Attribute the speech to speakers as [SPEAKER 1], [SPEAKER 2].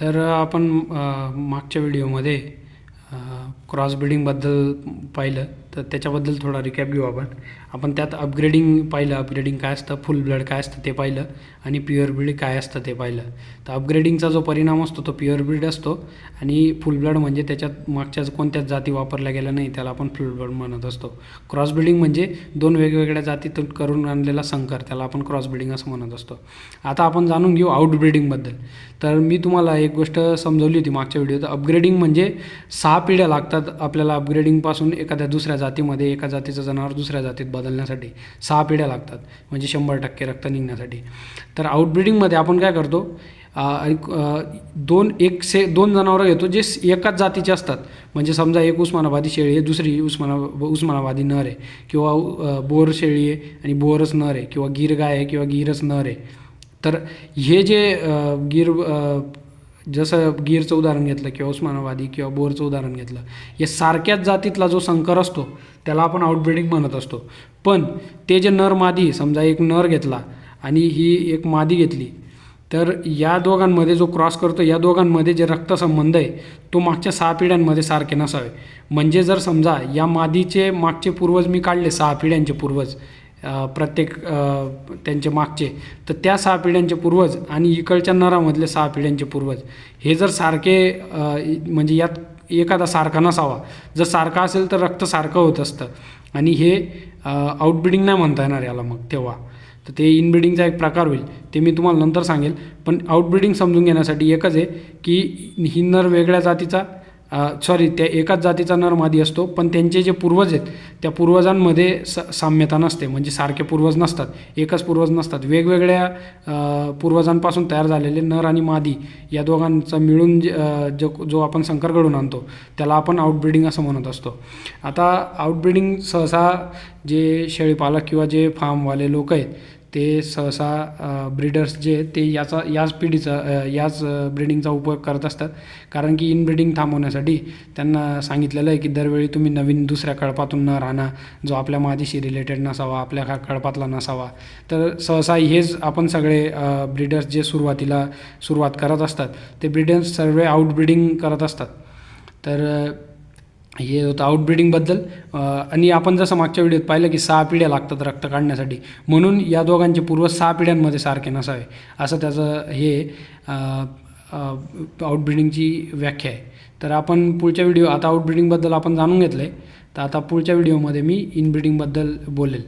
[SPEAKER 1] तर आपण मागच्या व्हिडिओमध्ये क्रॉस ब्रिडिंगबद्दल पाहिलं तर त्याच्याबद्दल थोडा रिकॅप घेऊ आपण. आपण त्यात अपग्रेडिंग पाहिलं अपग्रेडिंग काय असतं फुल ब्लड काय असतं ते पाहिलं आणि प्युअर ब्रीड काय असतं ते पाहिलं. तर अपग्रेडिंगचा जो परिणाम असतो तो प्युअर ब्रीड असतो आणि फुल ब्लड म्हणजे त्याच्यात मागच्या कोणत्याच जाती वापरल्या गेल्या नाही त्याला आपण फुल ब्लड म्हणत असतो. क्रॉस ब्रिडिंग म्हणजे दोन वेगवेगळ्या जातीतून करून आणलेला संकर त्याला आपण क्रॉस ब्रिडिंग असं म्हणत असतो. आता आपण जाणून घेऊ आउट ब्रिडिंगबद्दल तर मी तुम्हाला एक गोष्ट समजवली होती मागच्या व्हिडिओत अपग्रेडिंग म्हणजे सहा पिढ्या लागतात. आपल्याला अपग्रेडिंगपासून एखाद्या दुसऱ्या जातीमध्ये एका जातीचं जनावर दुसऱ्या जातीत बदलण्यासाठी सहा पिढ्या लागतात म्हणजे शंभर टक्के रक्त निघण्यासाठी. तर आउटब्रिडिंगमध्ये आपण काय करतो दोन एक से दोन जनावरं घेतो जे एकाच जातीचे असतात. म्हणजे समजा एक उस्मानाबादी शेळी आहे दुसरी उस्माना उस्मानाबादी नर आहे किंवा बोर शेळी आहे आणि बोरच नर आहे किंवा गीर गाय आहे किंवा गीरच नर आहे. तर हे जे गिर गीर जसं गीरचं उदाहरण घेतलं किंवा उस्मानाबादी किंवा बोरचं उदाहरण घेतलं या सारख्याच जातीतला जो संकर असतो त्याला आपण आउटब्रिडिंग म्हणत असतो. पण ते जे नर मादी समजा एक नर घेतला आणि ही एक मादी घेतली तर या दोघांमध्ये जो क्रॉस करतो या दोघांमध्ये जे रक्तसंबंध आहे तो मागच्या सहा पिढ्यांमध्ये सारखे नसावे. म्हणजे जर समजा या मादीचे मागचे पूर्वज मी काढले सहा पिढ्यांचे पूर्वज प्रत्येक त्यांचे मागचे. तर त्या सहा पिढ्यांचे पूर्वज आणि इकडच्या नरामधले सहा पिढ्यांचे पूर्वज. हे जर सारखे म्हणजे यात एखादा सारखा नसावा. जर सारखा असेल तर रक्त सारखं होत असतं. आणि हे आउटब्रिडिंग नाही म्हणता येणार याला मग तेव्हा. तर ते इनब्रिडिंगचा एक प्रकार होईल. ते मी तुम्हाला नंतर सांगेल. पण आउटब्रिडिंग समजून घेण्यासाठी एकच आहे की ही नर वेगळ्या जातीचा सॉरी त्या एकाच जातीचा नर मादी असतो पण त्यांचे जे पूर्वज आहेत त्या पूर्वजांमध्ये स साम्यता नसते. म्हणजे सारखे पूर्वज नसतात. एकच पूर्वज नसतात. वेगवेगळ्या पूर्वजांपासून तयार झालेले नर आणि मादी या दोघांचा मिळून जो जो आपण संकर घडून आणतो त्याला आपण आउटब्रिडिंग असं म्हणत असतो. आता आउटब्रिडिंग सहसा जे शेळीपालक किंवा जे फार्मवाले लोक आहेत ते सहसा ब्रीडर्स जे ते याचा याच पिढीचा याच ब्रिडिंगचा उपयोग करत असतात. कारण की इनब्रिडिंग थांबवण्यासाठी त्यांना सांगितलेलं आहे की दरवेळी तुम्ही नवीन दुसऱ्या कळपातून न राहणा जो आपल्या मादीशी रिलेटेड नसावा आपल्या का कळपातला नसावा. तर सहसा हेच आपण सगळे ब्रीडर्स जे सुरुवातीला सुरुवात करत असतात ते ब्रीडर्स सर्व आउटब्रिडिंग करत असतात. तर हे होतं आउटब्रिडिंगबद्दल आणि आपण जसं मागच्या व्हिडिओत पाहिलं की सहा पिढ्या लागतात रक्त काढण्यासाठी. म्हणून या दोघांचे पूर्वज सहा पिढ्यांमध्ये सारखे नसावे असं त्याचं हे आउटब्रिडिंगची व्याख्या आहे. तर आपण पुढच्या व्हिडिओ आता आउटब्रिडिंगबद्दल आपण जाणून घेतलं आहे तर आता पुढच्या व्हिडिओमध्ये मी इनब्रिडिंगबद्दल बोलेल.